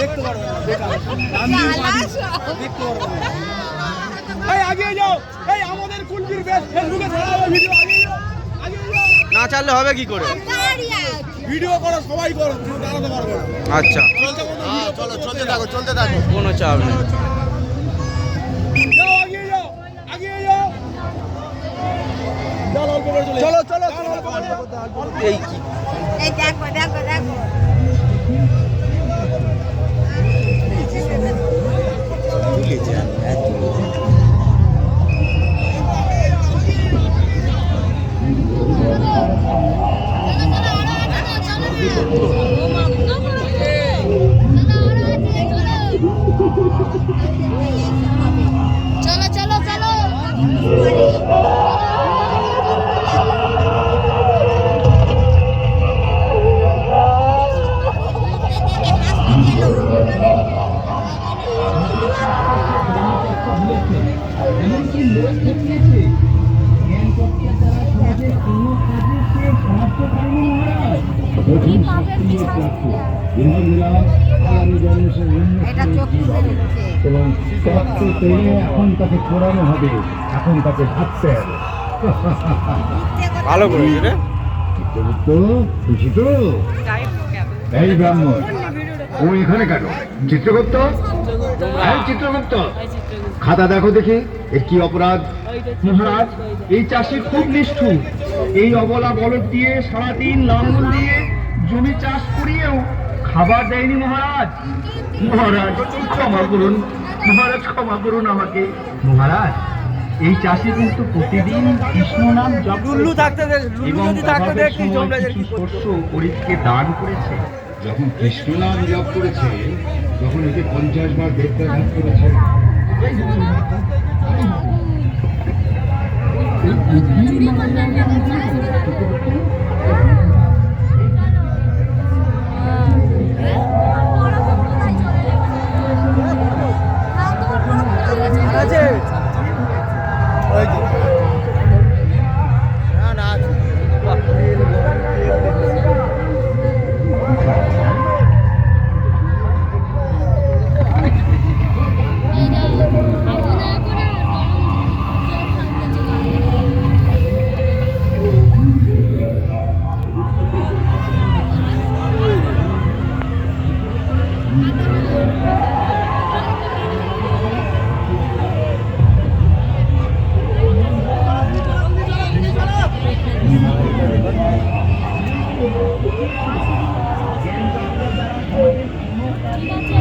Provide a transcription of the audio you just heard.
দেখতে পারবে না বেকার ডান দিক, বাঁ দিক, দেখতে পারবে এই আগিয়ে যাও। এই আমাদের কুলপির বেশ ফেসবুকে ছাড়া হবে ভিডিও আগিয়ে যাও না চাললে হবে কি করে? ভিডিও করো সবাই করো দাঁড়াতে পারবে আচ্ছা। video চলো চলতে থাকো চলতে থাকো। কোনো চাপ নেই। চলে চলো চলো এই কি? এই দেখো দেখো। এবং তত্ত্ব এখন তাকে পোড়ানো হবে এখন তাকে ভাবতে হবে। ভালো করেছে রে। চিত্রগুপ্ত খুশি তো এই ব্রাহ্মণ। ও এখানে কেন? চিত্রগুপ্ত? চিত্রগুপ্ত। খাতা দেখো দেখি এর কি অপরাধ? মহারাজ এই চাষি খুব নিষ্ঠুর। এই অবলা বলদ দিয়ে সারাদিন লাঙ্গল দিয়ে জমি চাষ করিয়েও খাবার দেয়নি মহারাজ। মহারাজ ক্ষমা করুন। মহারাজ ক্ষমা করুন আমাকে। মহারাজ এই চাষি কিন্তু প্রতিদিন কৃষ্ণ নাম জপ থাকতে দে এবং থাকতে অভাবের দেখতি সময় জমলে কিছু শস্য গরিবকে দান করেছে। যখন কৃষ্ণ নাম জপ করেছে তখন একে পঞ্চাশ বার বেত্রাঘাত করেছে। আছে ঠিক আছে